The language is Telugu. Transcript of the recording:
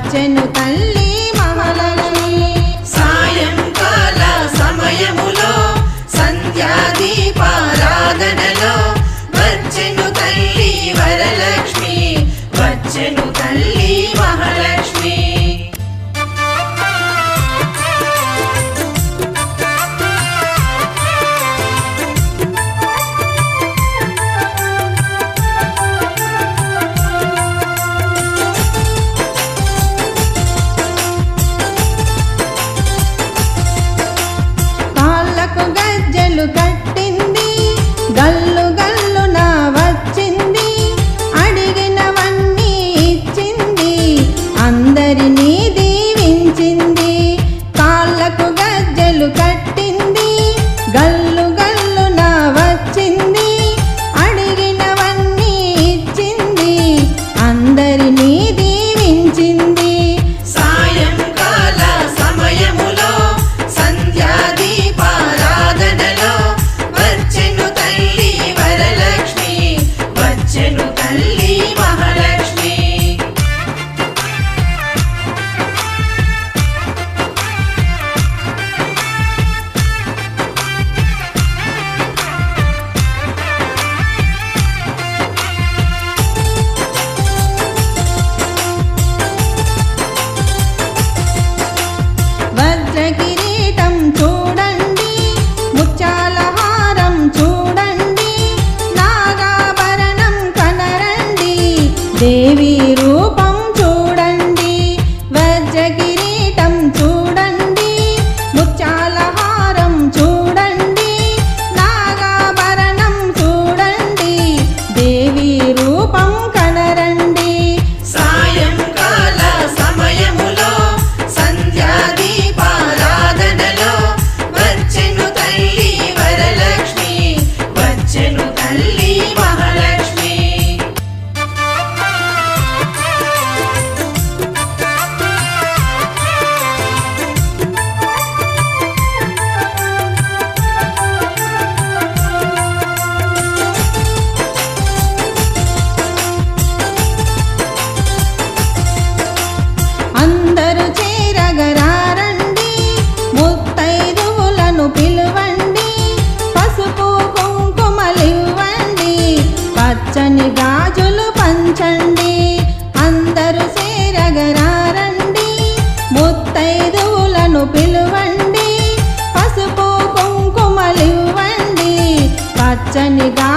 వచ్చెను తల్లి మమలని సాయంకాల సమయములో సంధ్యాదీపారాధనలో వచ్చెను తల్లి వరలక్ష్మి వచ్చెను తల్లి lleno भजन गा